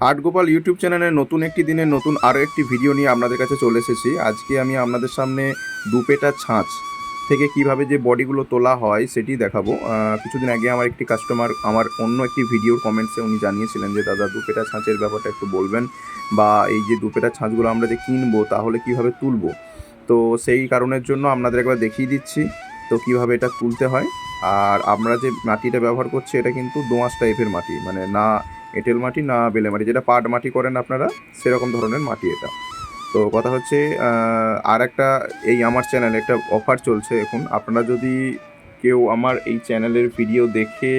আর্টগোপাল YouTube চ্যানেলে নতুন একটি দিনে নতুন আরও একটি ভিডিও নিয়ে আপনাদের কাছে চলে এসেছি। আজকে আমি আপনাদের সামনে দুপেটা ছাঁচ থেকে কীভাবে যে বডিগুলো তোলা হয় সেটি দেখাবো। কিছুদিন আগে আমার একটি কাস্টমার আমার অন্য একটি ভিডিওর কমেন্টসে উনি জানিয়েছিলেন যে, দাদা, দুপেটা ছাঁচের ব্যাপারটা একটু বলবেন বা এই যে দুপেটা ছাঁচগুলো আমরা যে কিনবো, তাহলে কীভাবে তুলবো? তো সেই কারণের জন্য আপনাদের একবার দেখিয়ে দিচ্ছি। তো কীভাবে এটা তুলতে হয়? আর আমরা যে মাটিটা ব্যবহার করছি, এটা কিন্তু দোঁয়াশ টাইপের মাটি। মানে না এঁটেল মাটি, না বেলে মাটি। যেটা পাট মাটি করেন আপনারা, সেরকম ধরনের মাটি এটা। তো কথা হচ্ছে আর একটা এই আমার চ্যানেলে একটা অফার চলছে এখন। আপনারা যদি কেউ আমার এই চ্যানেলের ভিডিও দেখে,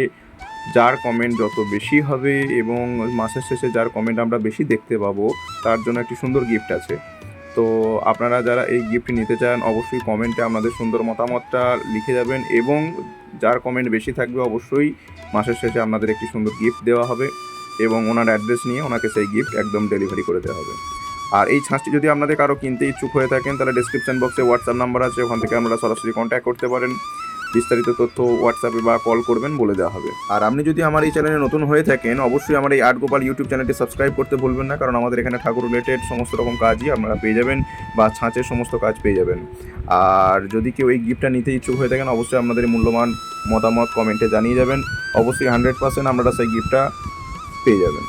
যার কমেন্ট যত বেশি হবে এবং মাসের শেষে যার কমেন্ট আমরা বেশি দেখতে পাবো, তার জন্য একটি সুন্দর গিফট আছে। তো আপনারা যারা এই গিফট নিতে চান, অবশ্যই কমেন্টে আপনাদের সুন্দর মতামতটা লিখে যাবেন এবং যার কমেন্ট বেশি থাকবে অবশ্যই মাসের শেষে আপনাদের একটি সুন্দর গিফট দেওয়া হবে এবং ওনার অ্যাড্রেস নিয়ে ওনাকে সেই গিফট একদম ডেলিভারি করে দেওয়া হবে। আর এই ছাঁচটি যদি আপনাদের কারও কিনতে ইচ্ছুক হয়ে থাকেন, তাহলে ডিসক্রিপশন বক্সে হোয়াটসঅ্যাপ নাম্বার আছে, ওখান থেকে আপনারা সরাসরি কন্ট্যাক্ট করতে পারেন। বিস্তারিত তথ্য হোয়াটসঅ্যাপে বা কল করবেন, বলে দেওয়া হবে। আর আপনি যদি আমার এই চ্যানেলে নতুন হয়ে থাকেন, অবশ্যই আমার এই আর্ট গোপাল ইউটিউব চ্যানেলটি সাবস্ক্রাইব করতে ভুলবেন না, কারণ আমাদের এখানে ঠাকুর রিলেটেড সমস্ত রকম কাজই আপনারা পেয়ে যাবেন বা ছাঁচের সমস্ত কাজ পেয়ে যাবেন। আর যদি কেউ এই গিফটটা নিতে ইচ্ছুক হয়ে থাকেন, অবশ্যই আপনাদের মূল্যবান মতামত কমেন্টে জানিয়ে যাবেন। অবশ্যই হান্ড্রেড পার্সেন্ট আপনারা সেই গিফটটা পেয়ে যাবেন।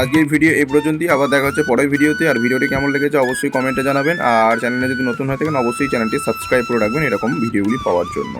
আজকের ভিডিও এই পর্যন্তই। আবার দেখা হচ্ছে পরের ভিডিওতে। আর ভিডিওটি কেমন লেগেছে অবশ্যই কমেন্টে জানাবেন। আর চ্যানেলে যদি নতুন হয়ে থাকেন, অবশ্যই চ্যানেলটি সাবস্ক্রাইব করে রাখবেন এরকম ভিডিওগুলি পাওয়ার জন্য।